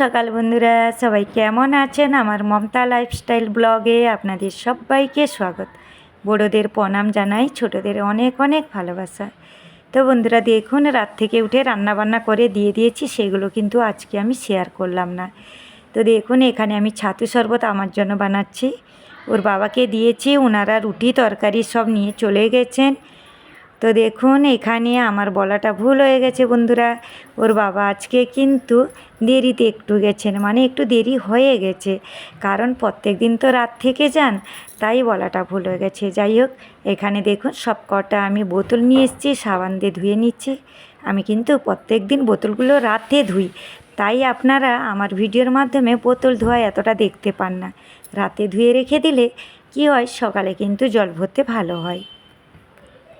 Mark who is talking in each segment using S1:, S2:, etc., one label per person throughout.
S1: সকাল বন্ধুরা, সবাই কেমন আছেন? আমার মমতা লাইফস্টাইল ব্লগে আপনাদের সবাইকে স্বাগত। বড়োদের প্রণাম জানাই, ছোটদের অনেক অনেক ভালোবাসা। তো বন্ধুরা, দেখুন, রাত থেকে উঠে রান্না বান্না করে দিয়ে দিয়েছি, সেগুলো কিন্তু আজকে আমি শেয়ার করলাম না। তো দেখুন, এখানে আমি ছাতু শরবত আমার জন্য বানাচ্ছি। ওর বাবাকে দিয়েছি ওনারা রুটি, তরকারি সব নিয়ে চলে গেছেন। তো দেখুন, এখানে আমার বলাটা ভুল হয়ে গেছে বন্ধুরা। ওর বাবা আজকে কিন্তু দেরিতে একটু গেছেন মানে একটু দেরি হয়ে গেছে। কারণ প্রত্যেক দিন তো রাত থেকে যান, তাই বলাটা ভুল হয়ে গেছে। যাই হোক, এখানে দেখুন, সব কটা আমি বোতল নিয়ে এসেছি, সাবান দিয়ে ধুয়ে নিচ্ছি। আমি কিন্তু প্রত্যেক দিন বোতলগুলো রাতে ধুই। তাই আপনারা আমার ভিডিওর মাধ্যমে বোতল ধোয়া এতটা দেখতে পান না। রাতে ধুয়ে রেখে দিলে কি হয়, সকালে কিন্তু জল ভরতে ভালো হয়।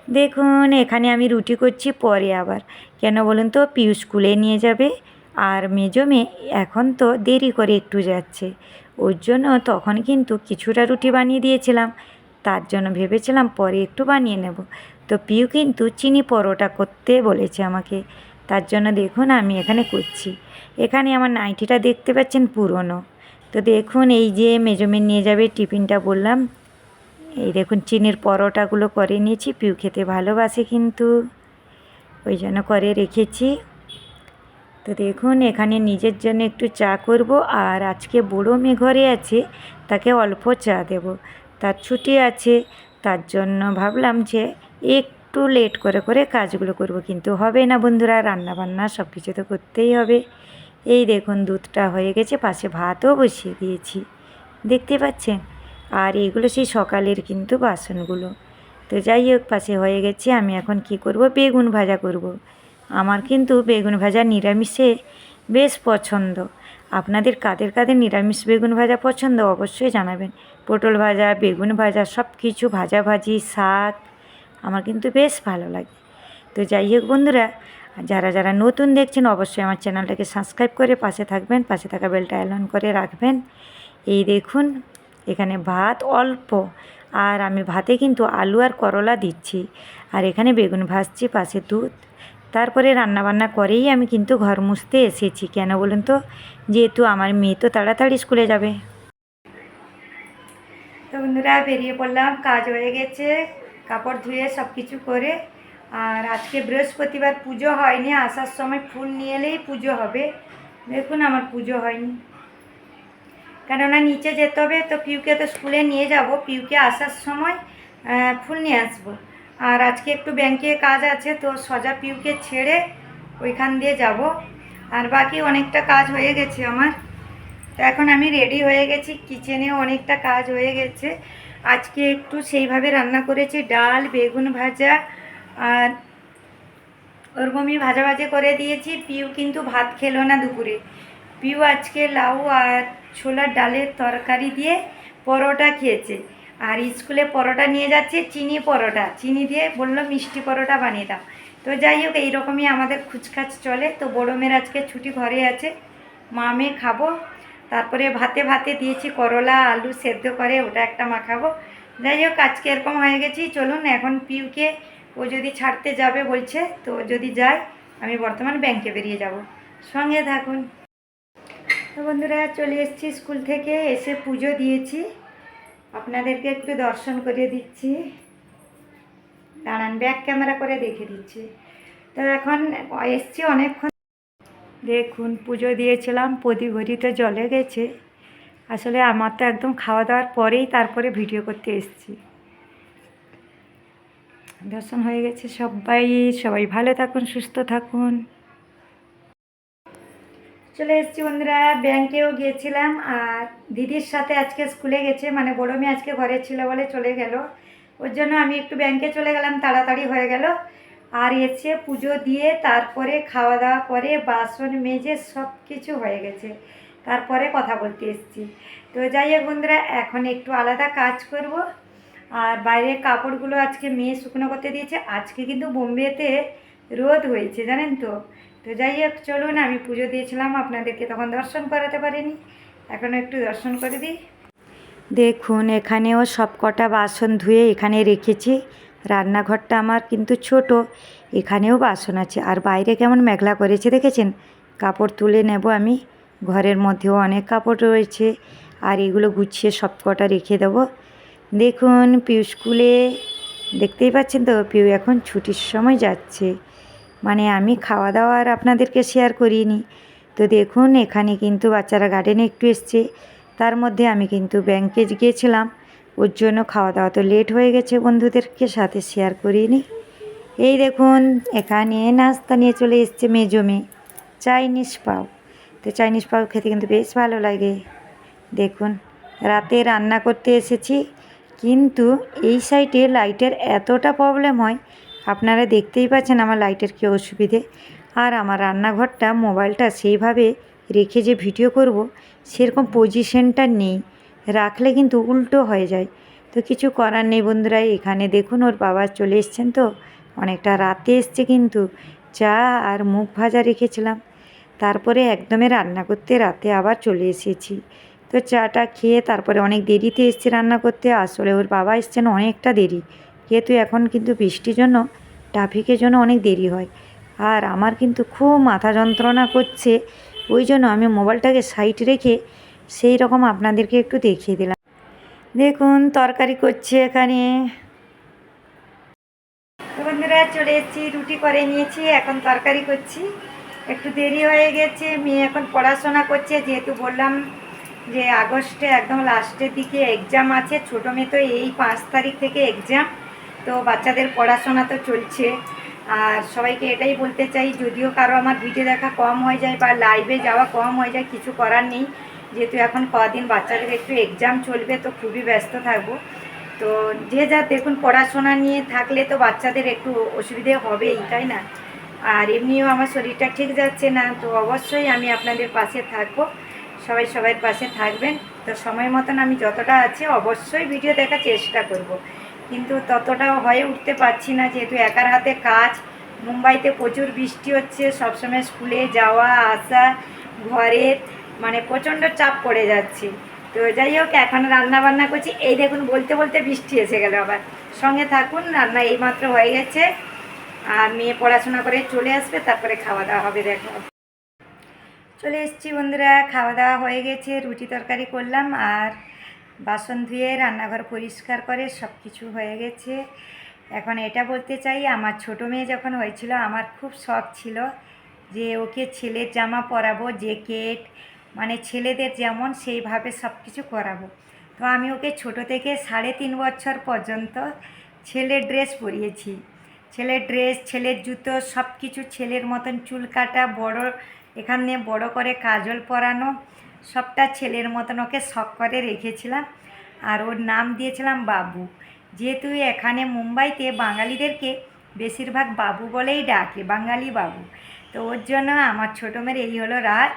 S1: দেখুন, এখানে আমি রুটি করছি, পরে আবার। কেন বলুন তো পিউ স্কুলে নিয়ে যাবে আর মেজো মেয়ে এখন তো দেরি করে একটু যাচ্ছে। ওর জন্য তখন কিন্তু কিছুটা রুটি বানিয়ে দিয়েছিলাম। তার জন্য ভেবেছিলাম পরে একটু বানিয়ে নেব। তো পিউ কিন্তু চিনি পরোটা করতে বলেছে আমাকে। তার জন্য দেখুন, আমি এখানে করছি। এখানে আমার নাইটিটা দেখতে পাচ্ছেন পুরনো। তো দেখুন, এই যে মেজোমেন নিয়ে যাবে টিফিনটা বললাম। এই দেখুন, চিনির পরোটাগুলো করে নিয়েছি। পিউ খেতে ভালোবাসে কিন্তু। ওই জন্য করে রেখেছি। তো দেখুন, এখানে নিজের জন্য একটু চা করব। আর আজকে বুড়ো মেয়ে ঘরে আছে, তাকে অল্প চা দেব। তার ছুটি আছে, তার জন্য ভাবলাম যে একটু লেট করে করে কাজগুলো করব। কিন্তু হবে না বন্ধুরা রান্না বান্না সব কিছু তো করতেই হবে। এই দেখুন, দুধটা হয়ে গেছে, পাশে ভাতও বসিয়ে দিয়েছি। দেখতে পাচ্ছেন? আর এগুলো সেই সকালের কিন্তু বাসনগুলো। তো যাই হোক, পাশে হয়ে গেছে, আমি এখন কি করব? বেগুন ভাজা করব। আমার কিন্তু বেগুন ভাজা নিরামিষে বেশ পছন্দ। আপনাদের কাদের কাদের নিরামিষ বেগুন ভাজা পছন্দ অবশ্যই জানাবেন। পটল ভাজা, বেগুন ভাজা সব কিছু ভাজা ভাজি শাক, আমার কিন্তু বেশ ভালো লাগে। তো যাই হোক বন্ধুরা, যারা যারা নতুন দেখছেন, অবশ্যই আমার চ্যানেলটাকে সাবস্ক্রাইব করে পাশে থাকবেন, পাশে থাকা বেলটা অ্যালন করে রাখবেন। এই দেখুন এখানে ভাত অল্প। আর আমি ভাতে কিন্তু আলু আর করলা দিচ্ছি। আর এখানে বেগুন ভাজছি, পাশে দুধ। তারপরে রান্নাবান্না করেই আমি কিন্তু ঘর মুছতে এসেছি। কেন বলুন তো? যেহেতু আমার মেয়ে তো তাড়াতাড়ি স্কুলে যাবে। তো বন্ধুরা, বেরিয়ে পড়লাম, কাজ হয়ে গেছে। কাপড় ধুয়ে সব কিছু করে। আর আজকে বৃহস্পতিবার পুজো হয়নি, আসার সময় ফুল নিয়ে এলেই পুজো হবে। দেখুন, আমার পুজো হয়নি। কেননা নিচে যেতে হবে, তো পিউকে তো স্কুলে নিয়ে যাব। পিউকে আসার সময় ফুল নিয়ে আসব। আর আজকে একটু ব্যাংকে কাজ আছে, তো সজা পিউকে ছেড়ে ওইখান দিয়ে যাব। আর বাকি অনেকটা কাজ হয়ে গেছে আমার। তো এখন আমি রেডি হয়ে গেছি, কিচেনে অনেকটা কাজ হয়ে গেছে। আজকে একটু সেইভাবে রান্না করেছি, ডাল, বেগুন ভাজা আর ওরকমই ভাজা ভাজা করে দিয়েছি। পিউ কিন্তু ভাত খেলো না দুপুরে। পিউ আজকে লাউ আর ছোলার ডালের তরকারি দিয়ে পরোটা খেয়েছে। আর স্কুলে পরোটা নিয়ে যাচ্ছে, চিনি পরোটা। চিনি দিয়ে বলল, মিষ্টি পরোটা বানিয়ে দাও। তো যাই হোক, এইরকমই আমাদের খুচখাচ চলে। তো বড়ো মেয়ের আজকে ছুটি ঘরে আছে। মা মেয়ে খাব। তারপরে ভাতে ভাতে দিয়েছি করলা, আলু সেদ্ধ করে, ওটা একটা মাখাবো। যাই হোক, আজকে এরকম হয়ে গেছি। চলুন, এখন পিউকে ও যদি ছাড়তে যাবে বলছে, তো যদি যায়, আমি বর্তমান ব্যাংকে বেরিয়ে যাব। সঙ্গে থাকুন। তো বন্ধুরা, চলে এসেছি স্কুল থেকে, এসে পুজো দিয়েছি। আপনাদেরকে একটু দর্শন করে দিচ্ছি। দাঁড়ান ব্যাক ক্যামেরা করে দেখে দিচ্ছি। তো এখন এসছি অনেকক্ষণ। দেখুন, পুজো দিয়েছিলাম, প্রদীপ ঘড়িতে জলে গেছে। আসলে আমার তো একদম খাওয়া দাওয়ার পরেই তারপরে ভিডিও করতে এসেছি। দর্শন হয়ে গেছে সবাই। সবাই ভালো থাকুন, সুস্থ থাকুন। চলে এসেছি বন্ধুরা, ব্যাংকেও গিয়েছিলাম আর দিদির সাথে আজকে স্কুলে গেছে মানে বড় মেয়ে আজকে ঘরে ছিল বলে চলে গেল। ওর জন্য আমি একটু ব্যাংকে চলে গেলাম, তাড়াতাড়ি হয়ে গেল। আর এসে পুজো দিয়ে তারপরে খাওয়া দাওয়া করে বাসন মেজে সব কিছু হয়ে গেছে। তারপরে কথা বলতে এসেছি। তো যাই হোক বন্ধুরা, এখন একটু আলাদা কাজ করব। আর বাইরের কাপড়গুলো আজকে মেয়ে শুকনো করতে দিয়েছে, আজকে কিন্তু বোম্বেতে রোদ হয়েছে, জানেন তো? তো যাই হোক, চলুন, আমি পুজো দিয়েছিলাম, আপনাদেরকে তখন দর্শন করাতে পারিনি। এখন একটু দর্শন করে দিই। দেখুন, এখানেও সব কটা বাসন ধুয়ে এখানে রেখেছি। রান্নাঘরটা আমার কিন্তু ছোট, এখানেও বাসন আছে। আর বাইরে কেমন মেঘলা করেছে দেখেছেন? কাপড় তুলে নেব আমি। ঘরের মধ্যেও অনেক কাপড় রয়েছে। আর এগুলো গুছিয়ে সব কটা রেখে দেবো। দেখুন, পিউ স্কুলে, দেখতেই পাচ্ছেন তো, পিউ এখন ছুটির সময় যাচ্ছে। মানে আমি খাওয়া দাওয়া আর আপনাদেরকে শেয়ার করিনি। তো দেখুন, এখানে কিন্তু বাচ্চারা গার্ডেনে একটু এসছে। তার মধ্যে আমি কিন্তু ব্যাংকে গিয়েছিলাম। ওর জন্য খাওয়া দাওয়া তো লেট হয়ে গেছে বন্ধুদেরকে, সাথে শেয়ার করিনি। এই দেখুন, এখানে নাস্তা নিয়ে চলে এসছে মেজো মেয়ে চাইনিজ পাও। তো চাইনিজ পাও খেতে কিন্তু বেশ ভালো লাগে। দেখুন, রাতে রান্না করতে এসেছি। কিন্তু এই সাইডে লাইটের এতটা প্রবলেম হয় আপনারা দেখতেই পাচ্ছেন আমার লাইটের কী অসুবিধে। আর আমার রান্নাঘরটা মোবাইলটা সেইভাবে রেখে যে ভিডিও করব, সেরকম পজিশনটা নেই। রাখলে কিন্তু উল্টো হয়ে যায়। তো কিছু করার নেই বন্ধুরা, এখানে দেখুন ওর বাবা চলে এসছেন তো। অনেকটা রাতে এসছে কিন্তু চা আর মুখ ভাজা রেখেছিলাম। তারপরে একদমে রান্না করতে রাতে আবার চলে এসেছি। তো চাটা খেয়ে তারপরে অনেক দেরিতে এসছে রান্না করতে। আসলে ওর বাবা এসছেন অনেকটা দেরি। যেহেতু এখন কিন্তু বৃষ্টির জন্য, ট্রাফিকের জন্য অনেক দেরি হয়। আর আমার কিন্তু খুব মাথা যন্ত্রণা করছে, ওই জন্য আমি মোবাইলটাকে সাইড রেখে সেই রকম আপনাদেরকে একটু দেখিয়ে দিলাম। দেখুন, তরকারি করছে এখানে। বন্ধুরা, চলে এসেছি, রুটি করে নিয়েছি, এখন তরকারি করছি। একটু দেরি হয়ে গেছে, মেয়ে এখন পড়াশোনা করছে, যেহেতু বললাম যে আগস্টে একদম লাস্টের দিকে এক্সাম আছে, ছোটো মেয়ে তো এই পাঁচ তারিখ থেকে এক্সাম তো বাচ্চাদের পড়াশোনা তো চলছে। আর সবাইকে এটাই বলতে চাই, যদিও কারও আমার ভিডিও দেখা কম হয়ে যায় বা লাইভে যাওয়া কম হয়ে যায়, কিছু করার নেই। যেহেতু এখন কদিন বাচ্চাদের একটু এক্সাম চলবে, তো খুবই ব্যস্ত থাকব। তো যে যা দেখুন, পড়াশোনা নিয়ে থাকলে তো বাচ্চাদের একটু অসুবিধে হবেই, তাই না? আর এমনিও আমার শরীরটা ঠিক যাচ্ছে না, তো অবশ্যই আমি আপনাদের পাশে থাকব। সবাই সবার পাশে থাকবেন। তো সময় মতন আমি যতটা আছে, অবশ্যই ভিডিও দেখার চেষ্টা করব। কিন্তু ততটাও হয়ে উঠতে পারছি না, যেহেতু একার হাতে কাজ। মুম্বাইতে প্রচুর বৃষ্টি হচ্ছে, সবসময় স্কুলে যাওয়া, আসা ঘরের মানে প্রচণ্ড চাপ পড়ে যাচ্ছে। তো যাই হোক, এখন রান্না বান্না করছি। এই দেখুন, বলতে বলতে বৃষ্টি এসে গেল আবার। সঙ্গে থাকুন, রান্না এইমাত্র হয়ে গেছে। আর মেয়ে পড়াশোনা করে চলে আসবে, তারপরে খাওয়া দাওয়া হবে, দেখো। চলে এসেছি বন্ধুরা, খাওয়া দাওয়া হয়ে গেছে, রুটি তরকারি করলাম, আর বাসন ধুয়ে রান্নাঘর পরিষ্কার করে সব কিছু হয়ে গেছে। এখন এটা বলতে চাই, আমার ছোটো মেয়ে যখন হয়েছিল, আমার খুব শখ ছিল যে ওকে ছেলের জামা পরাবো, জ্যাকেট মানে ছেলেদের যেমন সেইভাবে সব কিছু করাবো তো আমি ওকে ছোট থেকে সাড়ে তিন বছর পর্যন্ত ছেলের ড্রেস পরিয়েছি। ছেলের ড্রেস, ছেলের জুতো সব কিছু ছেলের মতন চুল কাটা, বড়, এখানে বড় করে কাজল পরানো সবটা ছেলের মতন ওকে শখ করে রেখেছিলাম আর ওর নাম দিয়েছিলাম বাবু। যেহেতু এখানে মুম্বাইতে বাঙালিদেরকে বেশিরভাগ বাবু বলেই ডাকে, বাঙালি বাবু। তো ওর জন্য আমার ছোটো মেয়ের এই হলো রাজ,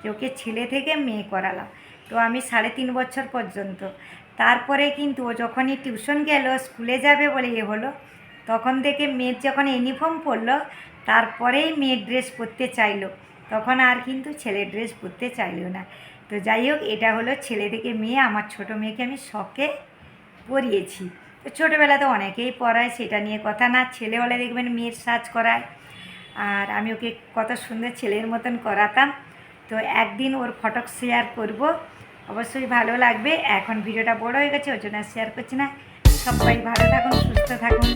S1: যে ওকে ছেলে থেকে মেয়ে করালাম। তো আমি সাড়ে তিন বছর পর্যন্ত। তারপরে কিন্তু ও যখনই টিউশন গেল, স্কুলে যাবে বলে এ হলো, তখন থেকে মেয়ের যখন ইউনিফর্ম পরলো, তারপরেই মেয়ের ড্রেস পরতে চাইলো। তখন আর কিন্তু ছেলের ড্রেস পরতে চাইলো না। তো যাই হোক, এটা হলো ছেলে থেকে মেয়ে, আমার ছোট মেয়েকে আমি শখে পরিয়েছি। তো ছোটোবেলাতে অনেকেই পড়ায়, সেটা নিয়ে কথা না, ছেলে হলে দেখবেন মেয়ের সাজ করায়। আর আমি ওকে কত সুন্দর ছেলের মতন করাতাম। তো একদিন ওর ফটক শেয়ার করব। অবশ্যই ভালো লাগবে। এখন ভিডিওটা বড় হয়ে গেছে, ওর জন্য শেয়ার করছি না। সবাই ভালো থাকুন, সুস্থ থাকুন।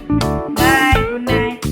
S1: Bye good night